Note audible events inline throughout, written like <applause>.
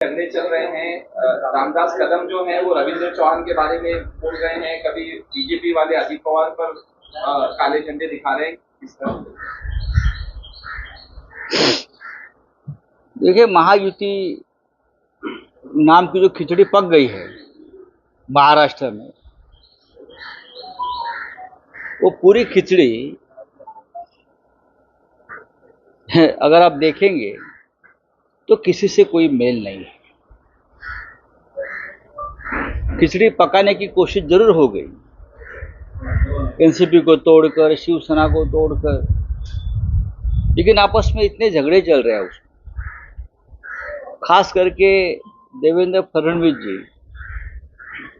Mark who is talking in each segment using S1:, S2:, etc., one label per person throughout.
S1: झगड़े चल रहे हैं रामदास कदम जो है, वो रविंद्र चौहान के बारे में बोल रहे हैं। कभी बीजेपी वाले अजित पवार पर काले झंडे दिखा रहे हैं, किस तरह?
S2: देखिए, महायुति नाम की जो खिचड़ी पक गई है महाराष्ट्र में, वो पूरी खिचड़ी, <laughs> अगर आप देखेंगे तो किसी से कोई मेल नहीं है। खिचड़ी पकाने की कोशिश ज़रूर हो गई। एनसीपी को तोड़कर, शिवसेना को तोड़कर, लेकिन आपस में इतने झगड़े चल रहे हैं उसमें। खास करके देवेंद्र फडणवीस जी,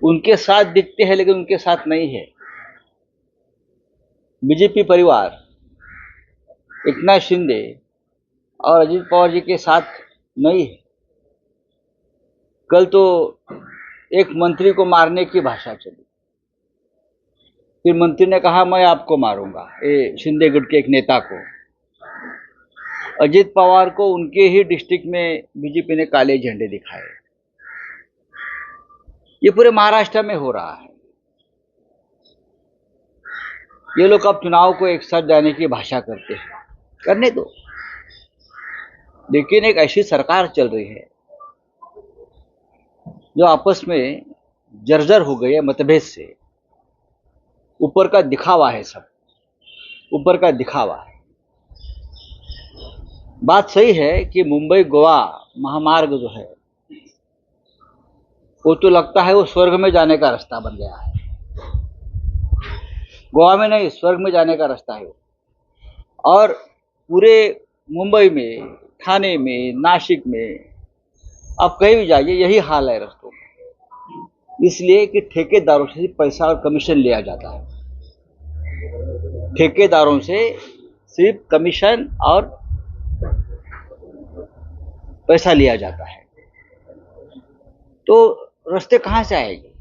S2: उनके साथ दिखते हैं लेकिन उनके साथ नहीं है। बीजेपी परिवार, एकनाथ शिंदे और अजित पवार जी के साथ नहीं है। कल तो एक मंत्री को मारने की भाषा चली। फिर मंत्री ने कहा, मैं आपको मारूँगा। ये शिंदे के एक नेता को। अजीत पवार को उनके ही डिस्ट्रिक्ट में बीजेपी ने काले झंडे दिखाए। ये पूरे महाराष्ट्र में हो रहा है। ये लोग अब चुनाव को एक साथ जाने की भाषा करते हैं। करने दो। लेकिन एक ऐसी सरकार चल रही है, जो आपस में जर्जर हो गई है मतभेद से। ऊपर का दिखावा है सब। ऊपर का दिखावा है। बात सही है कि मुंबई गोवा महामार्ग जो है, वो तो लगता है वो स्वर्ग में जाने का रास्ता बन गया है। गोवा में नहीं, स्वर्ग में जाने का रास्ता है वो। और पूरे मुंबई में ठाणे में नासिक में। आप कहीं भी जाइए, यही हाल है रस्तों में। इसलिए कि ठेकेदारों से पैसा और कमीशन लिया जाता है। ठेकेदारों से सिर्फ़ कमीशन और पैसा लिया जाता है। तो रास्ते कहाँ से आएँगे?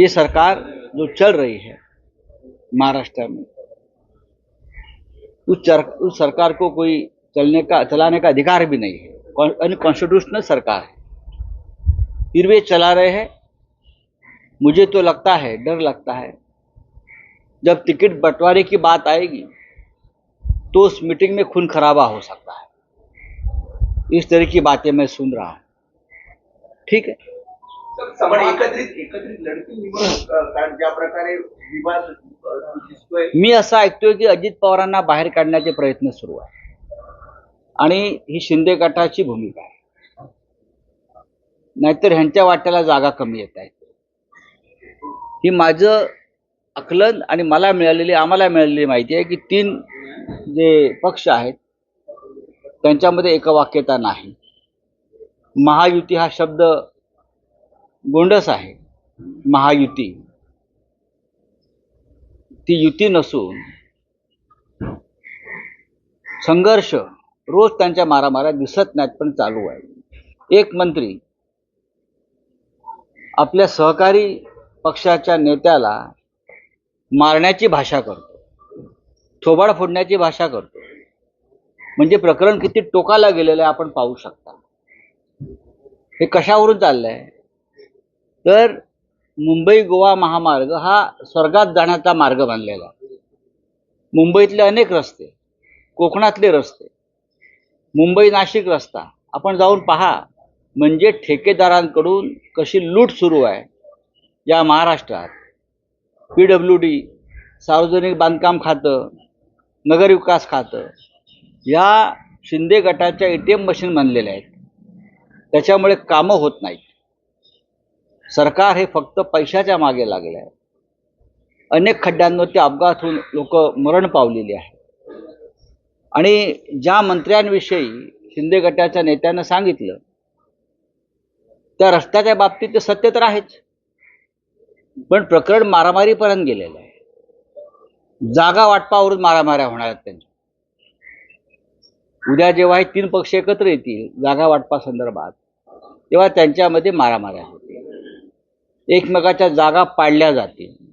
S2: ये सरकार जो चल रही है महाराष्ट्र में उस चर, उस सरकार को कोई चलने का चलाने का अधिकार भी नहीं है। अनकॉन्स्टिट्यूशनल सरकार है। फिर वे चला रहे हैं। मुझे तो लगता है डर लगता है जब टिकट बंटवारे की बात आएगी तो उस मीटिंग में खून खराबा हो सकता है। इस तरह की बातें मैं सुन रहा हूँ। ठीक है?
S3: पण एकत्रित एकत्रित लढती निवडणूक अ, कारण ज्या प्रकारे विवाद अ, दिसतोय.
S2: मी असं ऐकतोय की अजित पवारांना बाहेर काढण्याचे प्रयत्न सुरू आहे. आणि ही शिंदे गटाची भूमिका आहे. नाहीतर ह्यांच्या वाट्याला जागा कमी येत आहेत ही माझं आकलन आणि मला मिळालेली आम्हाला मिळालेली माहिती आहे की तीन जे पक्ष आहेत त्यांच्यामध्ये एकवाक्यता नाही. महायुती हा शब्द गोंडस आहे. महायुती. ती युती नसून संघर्ष रोज त्यांच्या मारामाऱ्या दिसत नाहीत पण चालू आहे. एक मंत्री आपल्या सहकारी पक्षाच्या नेत्याला मारण्याची भाषा करतो. थोबाड फोडण्याची भाषा करतो. म्हणजे प्रकरण किती टोकाला गेलेलं आहे आपण पाहू शकता. हे कशावरून चाललंय? तर मुंबई गोवा महामार्ग हा स्वर्गात जाण्याचा मार्ग बनलेला मुंबईतले अनेक रस्ते कोकणातले रस्ते मुंबई नाशिक रस्ता आपण जाऊन पहा म्हणजे ठेकेदारांकडून कशी लूट सुरू आहे. या महाराष्ट्रात पी डब्ल्यू डी सार्वजनिक बांधकाम खातं नगरविकास खातं या शिंदे गटाच्या ए टी एम मशीन बनलेल्या आहेत. त्याच्यामुळे कामं होत नाहीत. सरकार हे फक्त पैशाच्या मागे लागले आहे. अनेक खड्ड्यांवरती अपघात होऊन लोक मरण पावलेली आहे आणि ज्या मंत्र्यांविषयी शिंदे गटाच्या नेत्यानं सांगितलं त्या रस्त्याच्या बाबतीत ते सत्य तर आहेच पण प्रकरण मारामारीपर्यंत गेलेलं आहे. जागा वाटपावरून मारामाऱ्या होणार आहेत त्यांच्या. उद्या जेव्हा हे तीन पक्ष एकत्र येतील जागा वाटपा संदर्भात तेव्हा त्यांच्यामध्ये मारामाऱ्या एकमेकाच्या जागा पाडल्या जातील.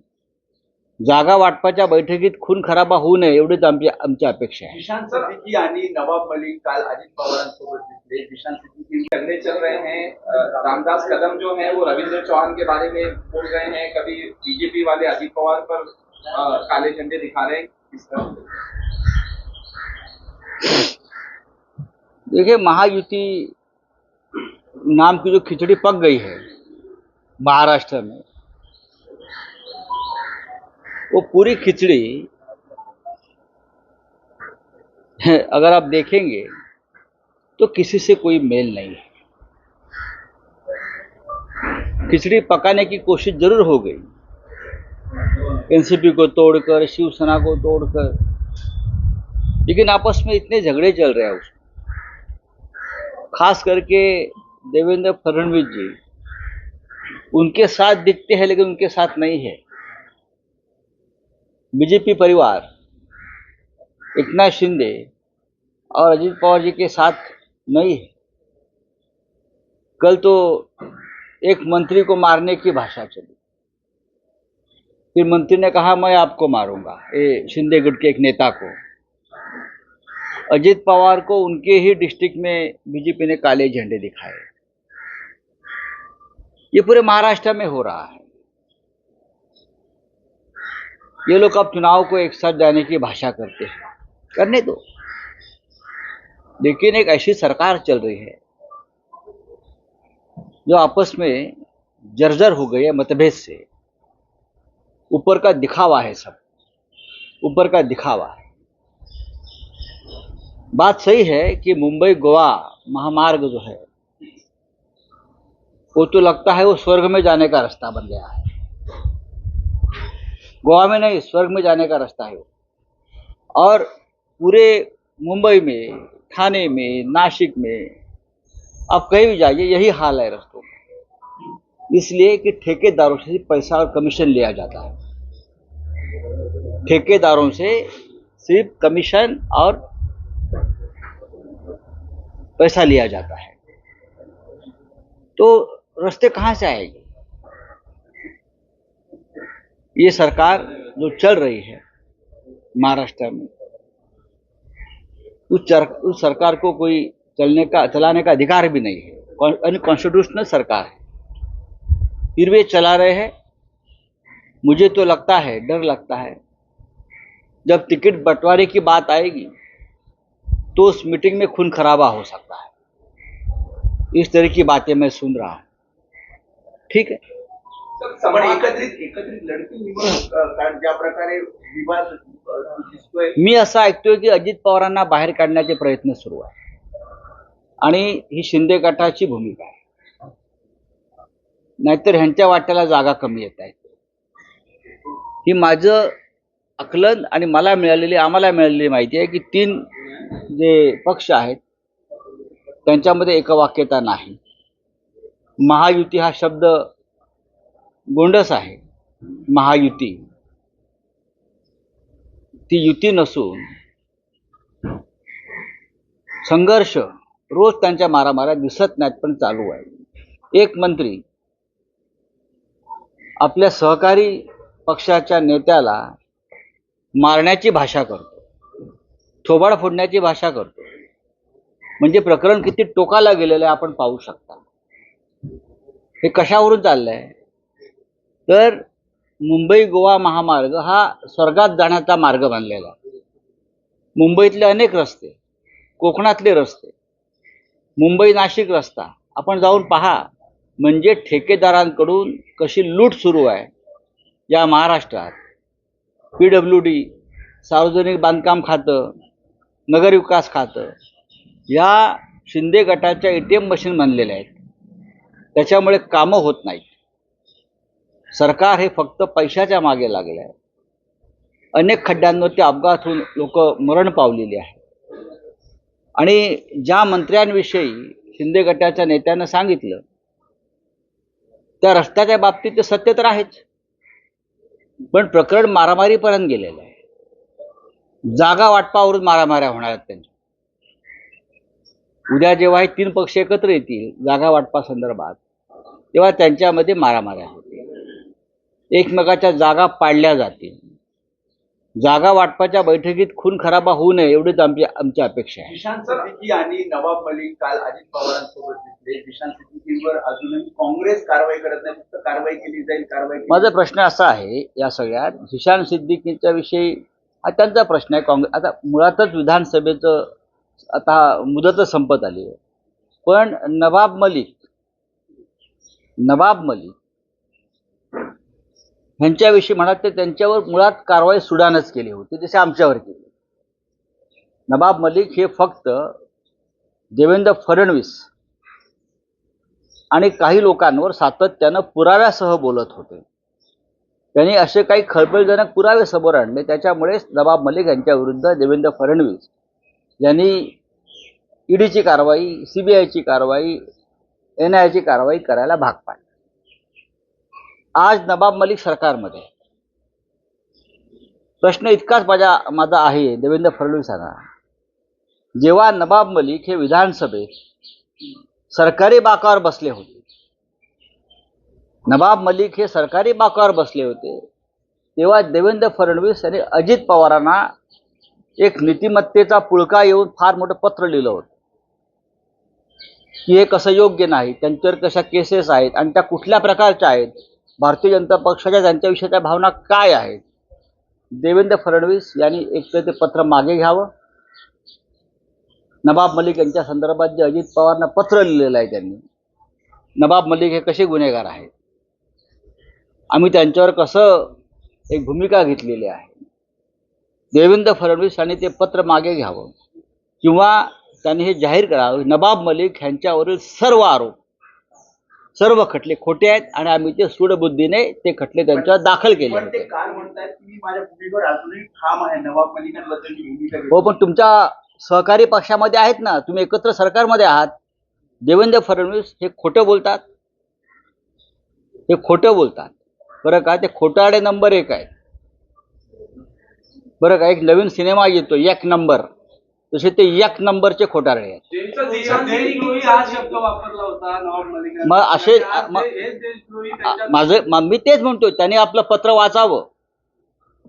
S2: जागा वाटपाच्या बैठकीत खून खराबा होऊ नये एवढीच आमची आमची अपेक्षा आहे.
S3: निशांत सिद्दीकी आणि नवाब मलिक काल अजित पवारांसोबत दिसले. निशांत सिद्दीकी
S1: झगड़े चल रहे हैं. रामदास कदम जो है वो रविंद्र चौहान के बारे में बोल रहे हैं. कभी बीजेपी वाले अजीत पवार पर काले झंडे दिखा रहे हैं. तरह?
S2: देखिए महायुति नाम की जो खिचड़ी पक गई है महाराष्ट्र में। वो पूरी खिचड़ी <laughs> अगर आप देखेंगे तो किसी से कोई मेल नहीं है। खिचड़ी पकाने की कोशिश ज़रूर हो गई। एनसीपी को तोड़कर, शिवसेना को तोड़कर, लेकिन आपस में इतने झगड़े चल रहे हैं उसमें। खास करके देवेंद्र फडणवीस जी उनके साथ दिखते हैं लेकिन उनके साथ नहीं है। बीजेपी परिवार इतना शिंदे और अजित पवार जी के साथ नहीं है। कल तो एक मंत्री को मारने की भाषा चली। फिर मंत्री ने कहा, मैं आपको मारूँगा। ये शिंदे गुट के एक नेता को। अजित पवार को उनके ही डिस्ट्रिक्ट में बीजेपी ने काले झंडे दिखाए। ये पूरे महाराष्ट्र में हो रहा है। ये लोग अब चुनाव को एक साथ जाने की भाषा करते हैं। करने दो। लेकिन एक ऐसी सरकार चल रही है, जो आपस में जर्जर हो गई है मतभेद से। ऊपर का दिखावा है सब। ऊपर का दिखावा है। बात सही है कि मुंबई गोवा महामार्ग जो है वो तो लगता है वो स्वर्ग में जाने का रास्ता बन गया है। गोवा में नहीं, स्वर्ग में जाने का रास्ता है वो। और पूरे मुंबई में, थाने में, नासिक में, आप कहीं भी जाइए, यही हाल है रस्तों में। इसलिए कि ठेकेदारों से पैसा और कमीशन लिया जाता है। ठेकेदारों से सिर्फ़ कमीशन और पैसा लिया जाता है। तो रास्ते कहाँ से आएँगे? ये सरकार जो चल रही है महाराष्ट्र में उस चर, उस सरकार को कोई चलने का चलाने का अधिकार भी नहीं है। अनकॉन्स्टिट्यूशनल सरकार है। फिर वे चला रहे हैं। मुझे तो लगता है डर लगता है जब टिकट बंटवारे की बात आएगी तो उस मीटिंग में खून खराबा हो सकता है। इस तरह की बातें मैं सुन रहा हूँ। ठीक है
S1: सर,
S3: पण
S1: समाज-
S3: एकत्रित एकत्रित लढती निवडणूक अ, कारण ज्या प्रकारे विवाद अ, दिसतोय.
S2: मी असं ऐकतोय की अजित पवारांना बाहेर काढण्याचे प्रयत्न सुरू आहे. आणि ही शिंदे गटाची भूमिका आहे. नाहीतर ह्यांच्या वाट्याला जागा कमी येत आहेत ही माझं आकलन आणि मला मिळालेली आम्हाला मिळालेली माहिती आहे की तीन जे पक्ष आहेत त्यांच्यामध्ये एकवाक्यता नाही. महायुती हा शब्द गोंडस आहे. महायुती. ती युती नसून संघर्ष रोज त्यांच्या मारामाऱ्या दिसत नाहीत पण चालू आहे. एक मंत्री आपल्या सहकारी पक्षाच्या नेत्याला मारण्याची भाषा करतो. थोबाड फोडण्याची भाषा करतो. म्हणजे प्रकरण किती टोकाला गेलेलं आहे आपण पाहू शकता. हे कशावरून चाललंय? तर मुंबई गोवा महामार्ग हा स्वर्गात जाण्याचा मार्ग बनलेला मुंबईतले अनेक रस्ते कोकणातले रस्ते मुंबई नाशिक रस्ता आपण जाऊन पहा म्हणजे ठेकेदारांकडून कशी लूट सुरू आहे. या महाराष्ट्रात पी डब्ल्यू डी सार्वजनिक बांधकाम खातं नगरविकास खातं या शिंदे गटाच्या ए टी एम मशीन बनलेल्या आहेत. त्याच्यामुळे कामं होत नाहीत. सरकार हे फक्त पैशाच्या मागे लागले आहे. अनेक खड्ड्यांवरती अपघात होऊन लोक मरण पावलेली आहे आणि ज्या मंत्र्यांविषयी शिंदे गटाच्या नेत्यानं सांगितलं त्या रस्त्याच्या बाबतीत ते सत्य तर आहेच. पण प्रकरण मारामारीपर्यंत गेलेलं आहे. जागा वाटपावरून मारामाऱ्या होणार आहेत त्यांच्या. उद्या जेव्हा हे तीन पक्ष एकत्र येतील जागा वाटपा संदर्भात तेव्हा त्यांच्यामध्ये मारामाऱ्या होतील. एकमेकाच्या जागा पाडल्या जातील. जागा वाटपाच्या बैठकीत खून खराबा होऊ नये एवढीच आमची आमची अपेक्षा आहे.
S3: सिद्दीकी आणि नवाब मलिक काल अजित पवारांसोबत दिसले. जिशान सिद्दीकीवर अजूनही काँग्रेस कारवाई करत नाही फक्त कारवाई केली जाईल कारवाई
S2: माझा प्रश्न असा आहे या सगळ्यात झिशान सिद्दीकीच्या विषयी हा त्यांचा प्रश्न आहे. काँग्रेस आता मुळातच विधानसभेचं आता मुदतच संपत आली आहे. पण नवाब मलिक नवाब मलिक ह्यांच्याविषयी म्हणा ते त्यांच्यावर मुळात कारवाई सुडानच केली होती जसे आमच्यावर केली नवाब मलिक हे फक्त देवेंद्र फडणवीस आणि काही लोकांवर सातत्यानं पुराव्यासह बोलत होते. त्यांनी असे काही खळबळजनक पुरावे समोर आणले त्याच्यामुळेच नवाब मलिक यांच्या विरुद्ध देवेंद्र फडणवीस यांनी ईडीची कारवाई सीबीआयची कारवाई एन आयची कारवाई करायला भाग पाडलं. आज नवाब मलिक सरकारमध्ये. प्रश्न इतकाच माझ्या माझा आहे देवेंद्र फडणवीसांना. जेव्हा नवाब मलिक हे विधानसभेत सरकारी बाकावर बसले होते नवाब मलिक हे सरकारी बाकावर बसले होते तेव्हा देवेंद्र फडणवीस यांनी अजित पवारांना एक नीतिमत्तेचा पुळका येऊन फार मोठं पत्र लिहिलं होतं. हे कसं योग्य नाही त्यांच्यावर कशा केसेस आहेत आणि त्या कुठल्या प्रकारच्या आहेत भारतीय जनता पक्षाच्या त्यांच्याविषयीच्या भावना काय आहेत? देवेंद्र फडणवीस यांनी एक तर ते पत्र मागे घ्यावं. नवाब मलिक यांच्या संदर्भात जे अजित पवारनं पत्र लिहिलेलं आहे त्यांनी नवाब मलिक हे कसे गुन्हेगार आहेत? आम्ही त्यांच्यावर कसं एक भूमिका घेतलेली आहे? देवेंद्र फडणवीस यांनी ते पत्र मागे घ्यावं. किंवा त्यांनी हे जाहीर करावं. नवाब मलिक ह्यांच्यावरील सर्व आरोप सर्व खटले खोटे आहेत आणि आम्ही ते सूडबुद्धीने ते खटले त्यांच्यावर दाखल केले हो. पण तुमच्या सहकारी पक्षामध्ये आहेत ना तुम्ही एकत्र सरकारमध्ये आहात. देवेंद्र फडणवीस हे खोटं बोलतात. हे खोटं बोलतात. बरं का? ते खोटाडे नंबर एक आहे बरं का? एक नवीन सिनेमा येतो एक नंबर. तसे ते एक नंबरचे खोटारडे आहेत.
S1: त्यांचं जीवन
S4: देशद्रोही हा शब्द वापरला होता नवाब मलिकांनी
S2: मग असे- माझं मा- मी तेच म्हणतो त्यांनी आपलं पत्र वाचावं.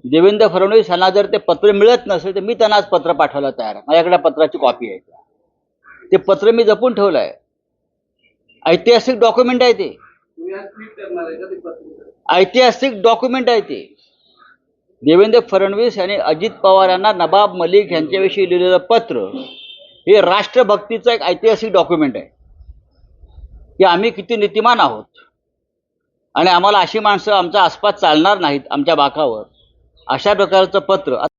S2: देवेंद्र फडणवीस यांना जर ते पत्र मिळत नसेल तर मी त्यांना आज पत्र पाठवायला तयार आहे. माझ्याकडे पत्राची कॉपी आहे. ते पत्र मी जपून ठेवलं आहे ऐतिहासिक डॉक्युमेंट आहे ते ऐतिहासिक डॉक्युमेंट आहे ते. देवेंद्र फडणवीस यांनी अजित पवार यांना नबाब मलिक यांच्याविषयी लिहिलेलं पत्र हे राष्ट्रभक्तीचं एक ऐतिहासिक डॉक्युमेंट आहे. की आम्ही किती नीतिमान आहोत. आणि आम्हाला अशी माणसं आमच्या आसपास चालणार नाहीत आमच्या बाकावर. अशा प्रकारचं पत्र.